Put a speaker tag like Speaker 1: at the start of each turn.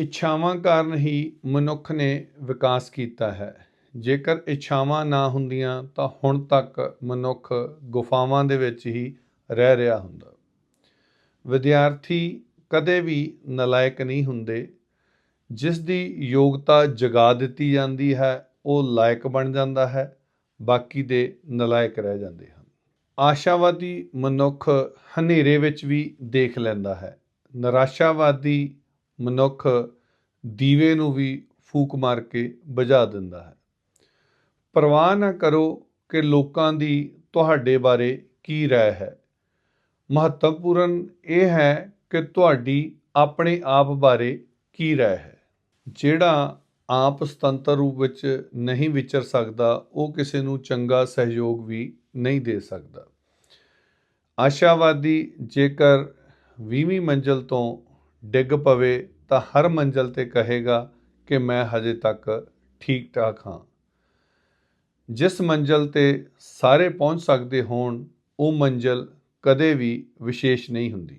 Speaker 1: ਇੱਛਾਵਾਂ ਕਾਰਨ ਹੀ ਮਨੁੱਖ ਨੇ ਵਿਕਾਸ ਕੀਤਾ ਹੈ। ਜੇਕਰ ਇੱਛਾਵਾਂ ਨਾ ਹੁੰਦੀਆਂ ਤਾਂ ਹੁਣ ਤੱਕ ਮਨੁੱਖ ਗੁਫਾਵਾਂ ਦੇ ਵਿੱਚ ਹੀ ਰਹਿ ਰਿਹਾ ਹੁੰਦਾ। ਵਿਦਿਆਰਥੀ ਕਦੇ ਵੀ ਨਲਾਇਕ ਨਹੀਂ ਹੁੰਦੇ। ਜਿਸ ਦੀ ਯੋਗਤਾ ਜਗਾ ਦਿੱਤੀ ਜਾਂਦੀ ਹੈ, ਉਹ ਲਾਇਕ ਬਣ ਜਾਂਦਾ ਹੈ, ਬਾਕੀ ਦੇ ਨਲਾਇਕ ਰਹਿ ਜਾਂਦੇ ਹਨ। ਆਸ਼ਾਵਾਦੀ ਮਨੁੱਖ ਹਨੇਰੇ ਵਿੱਚ ਵੀ ਦੇਖ ਲੈਂਦਾ ਹੈ। ਨਿਰਾਸ਼ਾਵਾਦੀ ਮਨੁੱਖ ਦੀਵੇ ਨੂੰ ਵੀ ਫੂਕ ਮਾਰ ਕੇ ਬੁਝਾ ਦਿੰਦਾ ਹੈ। ਪਰਵਾਹ ਨਾ ਕਰੋ ਕਿ ਲੋਕਾਂ ਦੀ ਤੁਹਾਡੇ ਬਾਰੇ ਕੀ ਰਾਏ ਹੈ। ਮਹੱਤਵਪੂਰਨ ਇਹ ਹੈ ਕਿ ਤੁਹਾਡੀ ਆਪਣੇ ਆਪ ਬਾਰੇ ਕੀ ਰਾਏ ਹੈ। ਜਿਹੜਾ ਆਪ ਸੁਤੰਤਰ ਰੂਪ ਵਿੱਚ ਨਹੀਂ ਵਿਚਰ ਸਕਦਾ, ਉਹ ਕਿਸੇ ਨੂੰ ਚੰਗਾ ਸਹਿਯੋਗ ਵੀ ਨਹੀਂ ਦੇ ਸਕਦਾ। ਆਸ਼ਾਵਾਦੀ ਜੇਕਰ 20ਵੀਂ ਮੰਜ਼ਲ ਤੋਂ ਡਿੱਗ ਪਵੇ ਤਾਂ ਹਰ ਮੰਜ਼ਲ ਤੇ ਕਹੇਗਾ ਕਿ ਮੈਂ ਹਜੇ ਤੱਕ ਠੀਕ ਠਾਕ ਹਾਂ। ਜਿਸ ਮੰਜ਼ਲ ਤੇ ਸਾਰੇ ਪਹੁੰਚ ਸਕਦੇ ਹੋਣ, ਉਹ ਮੰਜ਼ਲ ਕਦੇ ਵੀ ਵਿਸ਼ੇਸ਼ ਨਹੀਂ ਹੁੰਦੀ।